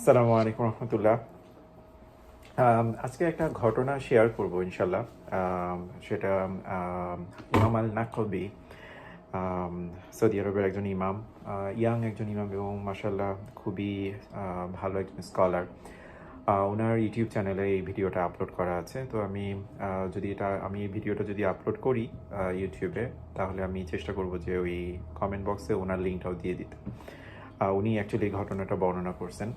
আসসালামু আলাইকুম রহমতুল্লাহ। আজকে একটা ঘটনা শেয়ার করব ইনশাল্লাহ সেটা ইমাম আল নাকবি সৌদি আরবের একজন ইমাম ইয়াং একজন ইমাম এবং মাসাল্লাহ খুবই ভালো একজন স্কলার ওনার ইউটিউব চ্যানেলে এই ভিডিওটা আপলোড করা আছে। তো আমি যদি এটা, আমি এই ভিডিওটা যদি আপলোড করি ইউটিউবে, তাহলে আমি চেষ্টা করব যে ওই কমেন্ট বক্সে ওনার লিঙ্কটাও দিয়ে দিতে। উনি অ্যাকচুয়ালি ঘটনাটা বর্ণনা করছেন।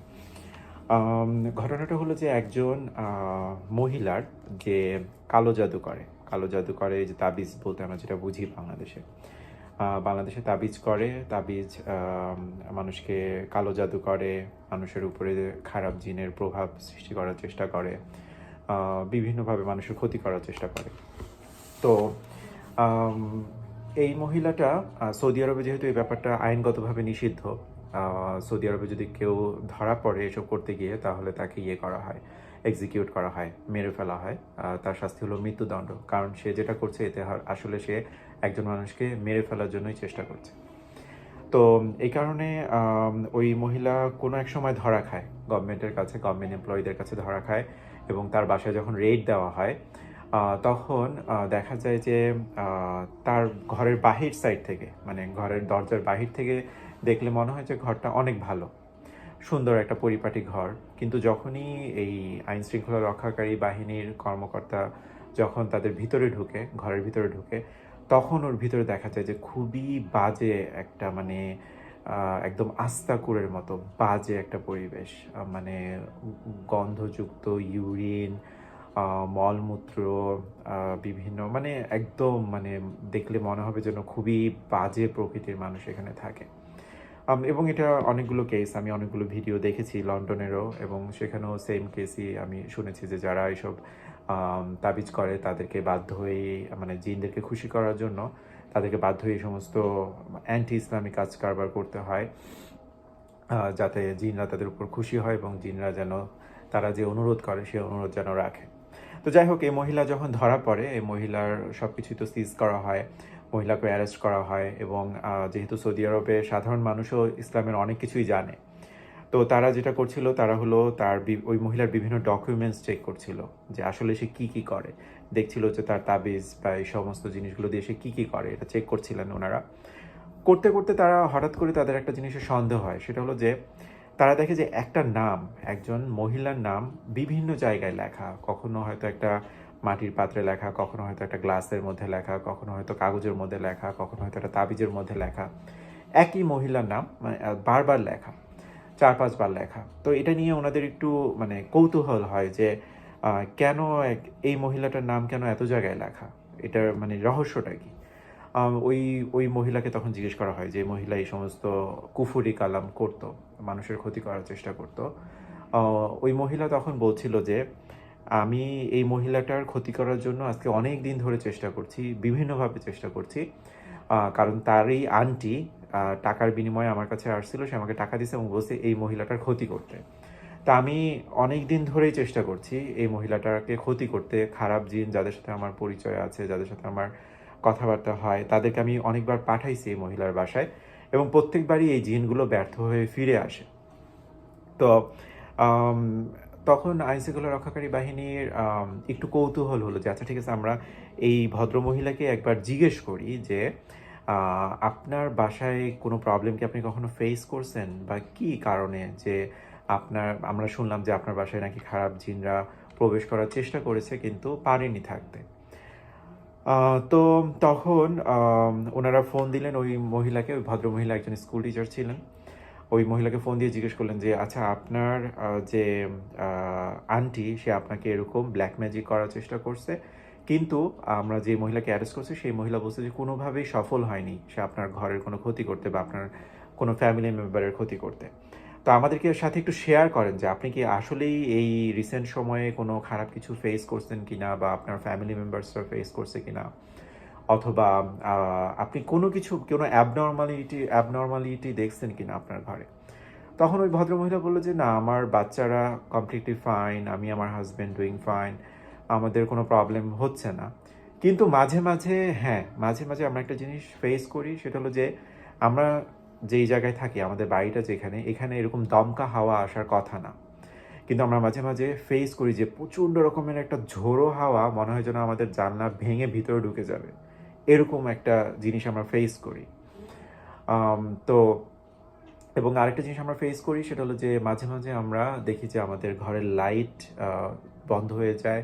ঘটনাটা হলো যে একজন মহিলার যে কালো জাদু করে, কালো জাদু করে যে তাবিজ বলতে আমরা যেটা বুঝি বাংলাদেশে। বাংলাদেশে তাবিজ করে, তাবিজ মানুষকে কালো জাদু করে, মানুষের উপরে খারাপ জিনের প্রভাব সৃষ্টি করার চেষ্টা করে বিভিন্নভাবে মানুষের ক্ষতি করার চেষ্টা করে। তো এই মহিলাটা সৌদি আরবে যেহেতু এই ব্যাপারটা আইনগতভাবে নিষিদ্ধ সৌদি আরবে যদি কেউ ধরা পড়ে এসব করতে গিয়ে, তাহলে তাকে ইয়ে করা হয় এক্সিকিউট করা হয়, মেরে ফেলা হয়। তার শাস্তি হলো মৃত্যুদণ্ড। কারণ সে যেটা করছে, এতে আসলে সে একজন মানুষকে মেরে ফেলার জন্যই চেষ্টা করছে। তো এই কারণে ওই মহিলা কোনো এক সময় ধরা খায়। গভর্নমেন্টের কাছে গভর্নমেন্ট এমপ্লয়ীদের কাছে ধরা খায় এবং তার বাসায় যখন রেড দেওয়া হয় তখন দেখা যায় যে তার ঘরের বাহির সাইড থেকে মানে ঘরের দরজার বাহির থেকে দেখলে মনে হয় যে ঘরটা অনেক ভালো। সুন্দর একটা পরিপাটি ঘর। কিন্তু যখনই এই আইন শৃঙ্খলা রক্ষাকারী বাহিনীর কর্মকর্তা যখন তাদের ভিতরে ঢুকে, ঘরের ভিতরে ঢুকে, তখন ওর ভিতরে দেখা যায় যে খুবই বাজে একটা মানে একদম আস্তাকুরের মতো বাজে একটা পরিবেশ। মানে গন্ধযুক্ত ইউরিন মলমূত্র বিভিন্ন মানে একদম মানে দেখলে মনে হবে যেন খুবই বাজে প্রকৃতির মানুষ এখানে থাকে। এবং এটা অনেকগুলো কেস আমি অনেকগুলো ভিডিও দেখেছি লন্ডনেরও এবং সেখানেও সেম কেসই আমি শুনেছি যে যারা এইসব তাবিজ করে তাদেরকে বাধ্য হয়ে মানে জিনদেরকে খুশি করার জন্য তাদেরকে বাধ্য হয়ে সমস্ত অ্যান্টি ইসলামিক কাজ কারবার করতে হয়। যাতে জিনরা তাদের উপর খুশি হয় এবং জিনরা যেন, তারা যে অনুরোধ করে সেই অনুরোধ যেন রাখে। তো যাই হোক, এই মহিলা যখন ধরা পড়ে, এই মহিলার সব কিছুই তো সিজ করা হয়, মহিলাকে অ্যারেস্ট করা হয় এবং যেহেতু সৌদি আরবে সাধারণ মানুষও ইসলামের অনেক কিছুই জানে, তো তারা যেটা করছিল, তারা হলো তার ওই মহিলার বিভিন্ন ডকুমেন্টস চেক করছিল যে আসলে সে কি কি করে। দেখছিল যে তার তাবিজ বা এই সমস্ত জিনিসগুলো দিয়ে সে কি কি করে, এটা চেক করছিলেন ওনারা। করতে করতে তারা হঠাৎ করে তাদের একটা জিনিসের সন্দেহ হয়, সেটা হলো যে তারা দেখে যে একটা নাম, একজন মহিলার নাম বিভিন্ন জায়গায় লেখা। কখনো হয়তো একটা মাটির পাত্রে লেখা, কখনো হয়তো একটা গ্লাসের মধ্যে লেখা, কখনো হয়তো কাগজের মধ্যে লেখা, কখনো হয়তো একটা তাবিজের মধ্যে লেখা। একই মহিলার নাম মানে বারবার লেখা, চার, পাঁচবার লেখা। তো এটা নিয়ে ওনাদের একটু মানে কৌতূহল হয় যে কেন এই মহিলাটার নাম কেন এত জায়গায় লেখা? এটার মানে রহস্যটা কি? ওই ওই মহিলাকে তখন জিজ্ঞেস করা হয় যে মহিলা এই সমস্ত কুফুরি কালাম করতো মানুষের ক্ষতি করার চেষ্টা করতো? ওই মহিলা তখন বলছিল যে আমি এই মহিলাটার ক্ষতি করার জন্য আজকে অনেক দিন ধরে চেষ্টা করছি বিভিন্নভাবে চেষ্টা করছি। কারণ তারই আন্টি আহ, টাকার বিনিময়ে আমার কাছে আসছিল সে আমাকে টাকা দিয়েছে এবং বলছে এই মহিলাটার ক্ষতি করতে। তা আমি অনেক দিন ধরেই চেষ্টা করছি এই মহিলাটাকে ক্ষতি করতে খারাপ জিন যাদের সাথে আমার পরিচয় আছে যাদের সাথে আমার কথাবার্তা হয়, তাদেরকে আমি অনেকবার পাঠাইছি এই মহিলার বাসায় এবং প্রত্যেকবারই এই জিনগুলো ব্যর্থ হয়ে ফিরে আসে। তো তখন আইনশৃঙ্খলা রক্ষাকারী বাহিনীর একটু কৌতূহল হলো যে আচ্ছা ঠিক আছে, আমরা এই ভদ্র মহিলাকে একবার জিজ্ঞেস করি যে আপনার বাসায় কোনো প্রবলেম কি আপনি কখনো ফেস করছেন? বা কি কারণে যে আপনার, আমরা শুনলাম যে আপনার বাসায় নাকি খারাপ জিনরা প্রবেশ করার চেষ্টা করেছে, কিন্তু পারেনি থাকতে। তো তখন ওনারা ফোন দিলেন ওই মহিলাকে, ওই ভদ্র মহিলা একজন স্কুল টিচার ছিলেন। ওই মহিলাকে ফোন দিয়ে জিজ্ঞেস করলেন যে আচ্ছা আপনার যে আন্টি সে আপনাকে এরকম ব্ল্যাক ম্যাজিক করার চেষ্টা করছে। কিন্তু আমরা যে মহিলাকে অ্যারেস্ট করছি, সেই মহিলা বলছে যে, কোনোভাবেই সফল হয়নি। সে আপনার ঘরের কোনো ক্ষতি করতে বা আপনার কোনো ফ্যামিলি মেম্বারের ক্ষতি করতে। তো আমাদেরকে সাথে একটু শেয়ার করেন যে আপনি কি আসলেই এই রিসেন্ট সময়ে কোনো খারাপ কিছু ফেস করছেন কিনা বা আপনার ফ্যামিলি মেম্বার্সরা ফেস করছে কিনা? অথবা আপনি কোনো কিছু, কোনো অ্যাবনর্মালিটি অ্যাবনর্মালিটি দেখছেন কিনা আপনার ঘরে? তখন ওই ভদ্রমহিলা বলল যে, না, আমার বাচ্চারা কমপ্লিটলি ফাইন আমি আমার হাজব্যান্ড ডুইং ফাইন আমাদের কোনো প্রবলেম হচ্ছে না। কিন্তু মাঝে মাঝে হ্যাঁ মাঝে মাঝে আমরা একটা জিনিস ফেস করি, সেটা হলো যে আমরা যেই জায়গায় থাকি, আমাদের বাড়িটা যেখানে, এখানে এরকম দমকা হাওয়া আসার কথা না। কিন্তু আমরা মাঝে মাঝে ফেস করি যে প্রচণ্ড রকমের একটা ঝোড়ো হাওয়া, মনে হয় যেন আমাদের জানলা ভেঙে ভিতরে ঢুকে যাবে। এরকম একটা জিনিস আমরা ফেস করি। তো, এবং আরেকটা জিনিস আমরা ফেস করি, সেটা হলো যে মাঝে মাঝে আমরা দেখি যে আমাদের ঘরের লাইট বন্ধ হয়ে যায়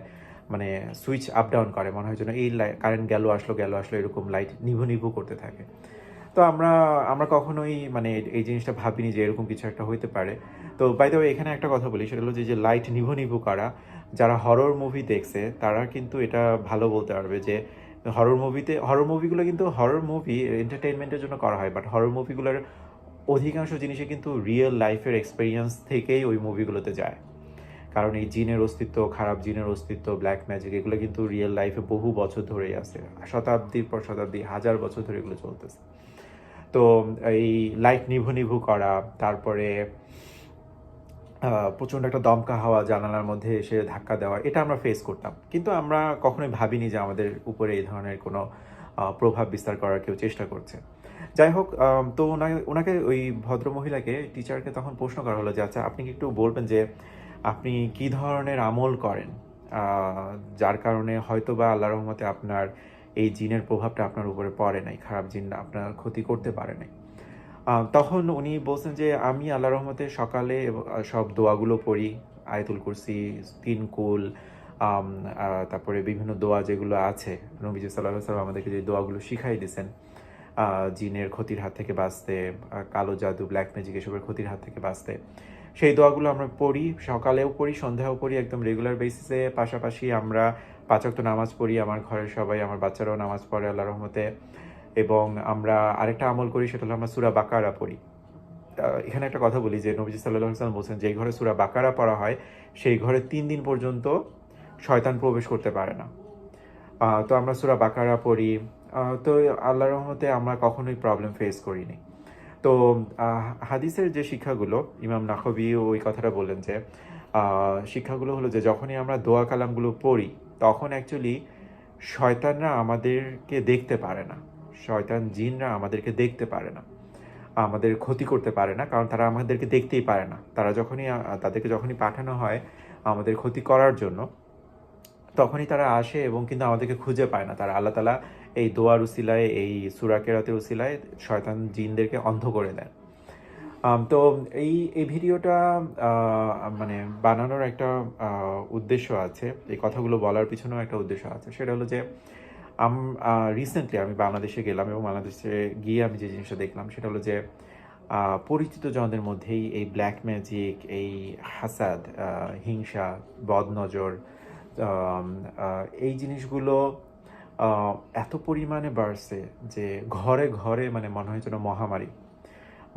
মানে সুইচ আপ ডাউন করে। মনে হয় যেন এই কারেন্ট গেল, আসলো গেল, আসলো, এরকম লাইট নিভু নিভু করতে থাকে। তো আমরা আমরা কখনোই মানে এই জিনিসটা ভাবিনি যে এরকম কিছু একটা হইতে পারে। তো বাই দ্য এখানে একটা কথা বলি, সেটা হলো যে লাইট নিভু নিভু করা, যারা হরর মুভি দেখছে, তারা কিন্তু এটা ভালো বলতে পারবে যে হরর মুভিতে হরর মুভিগুলো কিন্তু হরর মুভি এন্টারটেনমেন্টের জন্য করা হয় বাট হরর মুভিগুলোর অধিকাংশ জিনিসে কিন্তু রিয়েল লাইফের এক্সপিরিয়েন্স থেকেই ওই মুভিগুলোতে যায়। কারণ এই জিনের অস্তিত্ব, খারাপ জিনের অস্তিত্ব ব্ল্যাক ম্যাজিক এগুলো কিন্তু রিয়েল লাইফে বহু বছর ধরেই আছে, শতাব্দীর পর শতাব্দী, হাজার বছর ধরে এগুলো চলতেছে। তো এই লাইট নিভু নিভু করা, তারপরে প্রচণ্ড একটা দমকা হাওয়া জানালার মধ্যে এসে ধাক্কা দেওয়া, এটা আমরা ফেস করতাম। কিন্তু আমরা কখনোই ভাবিনি যে আমাদের উপরে এই ধরনের কোনো প্রভাব বিস্তার করার কেউ চেষ্টা করছে। যাই হোক তো ওনাকে ওনাকে ওই ভদ্র মহিলাকে টিচারকে তখন প্রশ্ন করা হলো যে আচ্ছা আপনি কি একটু বলবেন যে, আপনি কি ধরনের আমল করেন? যার কারণে হয়তো বা আল্লাহ রহমতে আপনার এই জিনের প্রভাবটা আপনার উপরে পড়ে নাই, খারাপ জিন আপনার ক্ষতি করতে পারে নাই। তখন উনি বলছেন যে, আমি আল্লাহ রহমতে সকালে সব দোয়াগুলো পড়ি, আয়তুল কুরসি, তিন কুল তারপরে বিভিন্ন দোয়া যেগুলো আছে, নবীজি সাল্লাহ সাল্লাম আমাদেরকে যে দোয়াগুলো শিখাই দিয়েছেন জিনের ক্ষতির হাত থেকে বাঁচতে কালো জাদু ব্ল্যাক ম্যাজিক এসবের ক্ষতির হাত থেকে বাঁচতে, সেই দোয়াগুলো আমরা পড়ি, সকালেও পড়ি, সন্ধ্যাও পড়ি, একদম রেগুলার বেসিসে পাশাপাশি আমরা পাঁচক্ত নামাজ পড়ি, আমার ঘরের সবাই, আমার বাচ্চারাও নামাজ পড়ে, আল্লাহ রহমতে। এবং আমরা আরেকটা আমল করি, সেটা হলো আমরা সুরা বাকারা পড়ি। এখানে একটা কথা বলি যে, নবীজি সাল্লাহ সাল্লাম বলছেন যে ঘরে সুরা বাকারা পড়া হয়, সেই ঘরে তিন দিন পর্যন্ত শয়তান প্রবেশ করতে পারে না। তো আমরা সুরা বাকারা পড়ি। তো আল্লাহ রহমতে আমরা কখনোই প্রবলেম ফেস করিনি। তো হাদিসের যে শিক্ষাগুলো, ইমাম নাখবি ওই কথাটা বললেন যে শিক্ষাগুলো হলো যে, যখনই আমরা দোয়া কালামগুলো পড়ি তখন অ্যাকচুয়ালি শয়তানরা আমাদেরকে দেখতে পারে না। শয়তান জিনরা আমাদেরকে দেখতে পারে না। আমাদের ক্ষতি করতে পারে না, কারণ তারা আমাদেরকে দেখতেই পারে না। তারা যখনই, তাদেরকে যখনই পাঠানো হয় আমাদের ক্ষতি করার জন্য, তখনই তারা আসে এবং কিন্তু আমাদেরকে খুঁজে পায় না। তারা আল্লাহ তালা এই দোয়ার উসিলায়, এই সুরাকেরাতের উসিলায় শয়তান জিনদেরকে অন্ধ করে দেন। তো এই এই ভিডিওটা মানে বানানোর একটা উদ্দেশ্য আছে। এই কথাগুলো বলার পিছনেও একটা উদ্দেশ্য আছে। সেটা হলো যে, আম রিসেন্টলি আমি বাংলাদেশে গেলাম এবং বাংলাদেশে গিয়ে আমি যে জিনিসটা দেখলাম, সেটা হলো যে পরিচিত জনদের মধ্যেই এই ব্ল্যাক ম্যাজিক এই হাসাদ হিংসা, বদনজর এই জিনিসগুলো এত পরিমাণে বাড়ছে যে, ঘরে ঘরে মানে মনে হয় যেন মহামারী।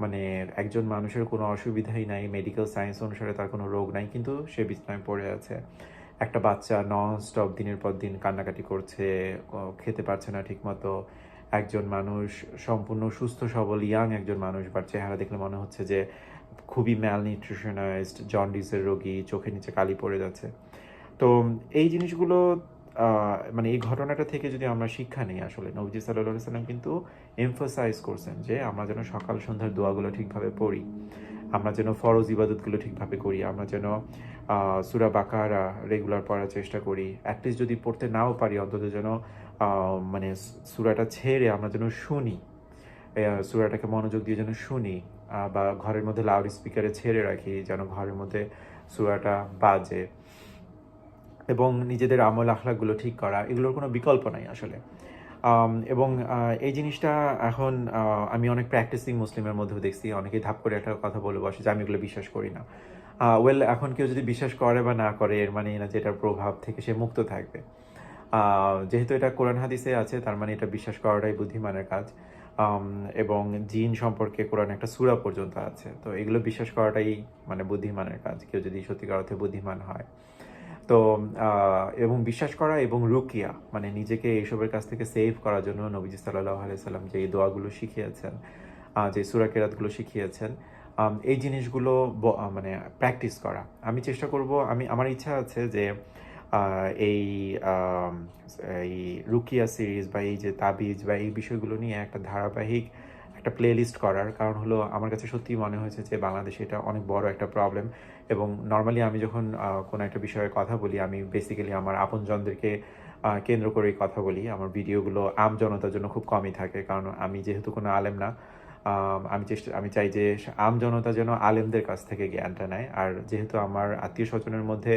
মানে একজন মানুষের কোনো অসুবিধাই নাই মেডিকেল সায়েন্স অনুসারে তার কোনো রোগ নাই, কিন্তু সে বিছানায় পড়ে আছে। একটা বাচ্চা নন স্টপ দিনের পর দিন কান্নাকাটি করছে খেতে পারছে না ঠিকমতো। একজন মানুষ সম্পূর্ণ সুস্থ, সবল ইয়াং একজন মানুষ বা চেহারা দেখলে মনে হচ্ছে যে খুবই ম্যাল নিউট্রিশনাইজড জন্ডিসের রোগী চোখের নিচে কালি পড়ে যাচ্ছে। তো এই জিনিসগুলো মানে এই ঘটনাটা থেকে যদি আমরা শিক্ষা নিই আসলে, নবজি সাল্লাহ সাল্লাম কিন্তু এমফোসাইজ করছেন যে আমরা যেন সকাল সন্ধ্যার দোয়াগুলো ঠিকভাবে পড়ি, আমরা যেন ফরজ ইবাদতগুলো ঠিকভাবে করি, আমরা যেন সুরা বাকারা রেগুলার পড়ার চেষ্টা করি অ্যাটলিস্ট যদি পড়তে নাও পারি, অন্তত যেন মানে সুরাটা ছেড়ে আমরা যেন শুনি সুরাটাকে মনোযোগ দিয়ে যেন শুনি বা ঘরের মধ্যে লাউড স্পিকারে ছেড়ে রাখি, যেন ঘরের মধ্যে সুরাটা বাজে, এবং নিজেদের আমল আখলাগুলো ঠিক করা, এগুলোর কোনো বিকল্প নাই আসলে। এবং এই জিনিসটা এখন আমি অনেক প্র্যাকটিসিং মুসলিমের মধ্যেও দেখছি। অনেকেই ধাপ করে একটা কথা বলে বসে যে আমি এগুলো বিশ্বাস করি না। ওয়েল এখন কেউ যদি বিশ্বাস করে বা না করে, এর মানে না যে এটার প্রভাব থেকে সে মুক্ত থাকবে। যেহেতু এটা কোরআন হাদিসে আছে, তার মানে এটা বিশ্বাস করাটাই বুদ্ধিমানের কাজ। এবং জিন সম্পর্কে কোরআন একটা সুরা পর্যন্ত আছে। তো এগুলো বিশ্বাস করাটাই মানে বুদ্ধিমানের কাজ। কেউ যদি সত্যিকার অর্থে বুদ্ধিমান হয়। তো এবং বিশ্বাস করা এবং রুকিয়া মানে নিজেকে এইসবের কাছ থেকে সেভ করার জন্য নবীজি সাল্লাহ আলাইসাল্লাম যে এই দোয়াগুলো শিখিয়েছেন যে সুরা কেরাতগুলো শিখিয়েছেন এই জিনিসগুলো মানে প্র্যাকটিস করা। আমি চেষ্টা করব, আমি, আমার ইচ্ছা আছে যে এই এই রুকিয়া সিরিজ বা এই যে তাবিজ বা এই বিষয়গুলো নিয়ে একটা ধারাবাহিক একটা প্লে লিস্ট করার কারণ হলো আমার কাছে সত্যিই মনে হয়েছে যে বাংলাদেশে এটা অনেক বড় একটা প্রবলেম এবং নর্মালি আমি যখন কোনো একটা বিষয়ে কথা বলি, আমি বেসিক্যালি আমার আপনজনদেরকে কেন্দ্র করেই কথা বলি। আমার ভিডিওগুলো আম জনতার জন্য খুব কমই থাকে, কারণ আমি যেহেতু কোনো আলেম না, আমি চেষ্টা, আমি চাই যে আম জনতা যেন আলেমদের কাছ থেকে জ্ঞানটা নেয়। আর যেহেতু আমার আত্মীয় স্বজনের মধ্যে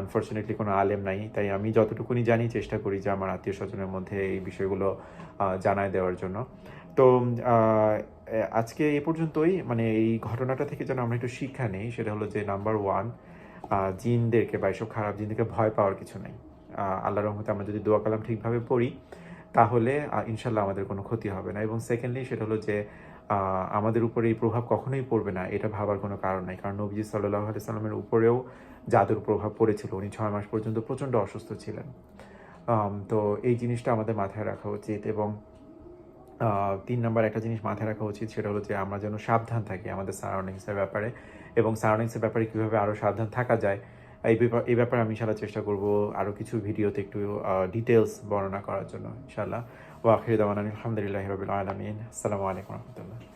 আনফর্চুনেটলি কোনো আলেম নাই, তাই আমি যতটুকুনি জানি চেষ্টা করি যে আমার আত্মীয় স্বজনের মধ্যে এই বিষয়গুলো জানায় দেওয়ার জন্য। তো আজকে এ- পর্যন্তই। মানে এই ঘটনাটা থেকে যেন আমরা একটু শিক্ষা নেই, সেটা হলো যে নাম্বার ওয়ান জিনদেরকে বা এসব খারাপ জিনদেরকে ভয় পাওয়ার কিছু নেই। আল্লাহ রহমতে আমরা যদি দোয়া কালাম ঠিকভাবে পড়ি, তাহলে ইনশাল্লাহ আমাদের কোনো ক্ষতি হবে না। এবং সেকেন্ডলি সেটা হলো যে আমাদের উপরে এই প্রভাব কখনোই পড়বে না, এটা ভাবার কোনো কারণ নাই। কারণ নবজি সাল্লাহ আলি সাল্লামের উপরেও জাদুর প্রভাব পড়েছিল। উনি ছয় মাস পর্যন্ত প্রচণ্ড অসুস্থ ছিলেন। তো এই জিনিসটা আমাদের মাথায় রাখা উচিত এবং তিন নম্বর একটা জিনিস মাথায় রাখা উচিত, সেটা হলো যে আমরা যেন সাবধান থাকি আমাদের সারাউন্ডিংসের ব্যাপারে এবং সারাউন্ডিংসের ব্যাপারে কীভাবে আরও সাবধান থাকা যায়, এই ব্যাপার, এই ব্যাপারে আমি ইনশাল্লাহ চেষ্টা করব আরও কিছু ভিডিওতে একটু ডিটেলস বর্ণনা করার জন্য ইনশাল্লাহ ও আখির দাওয়ান আলহামদুলিল্লাহ রবিল আলমিন। আসসালামু আলাইকুম রহমতুল্লাহ।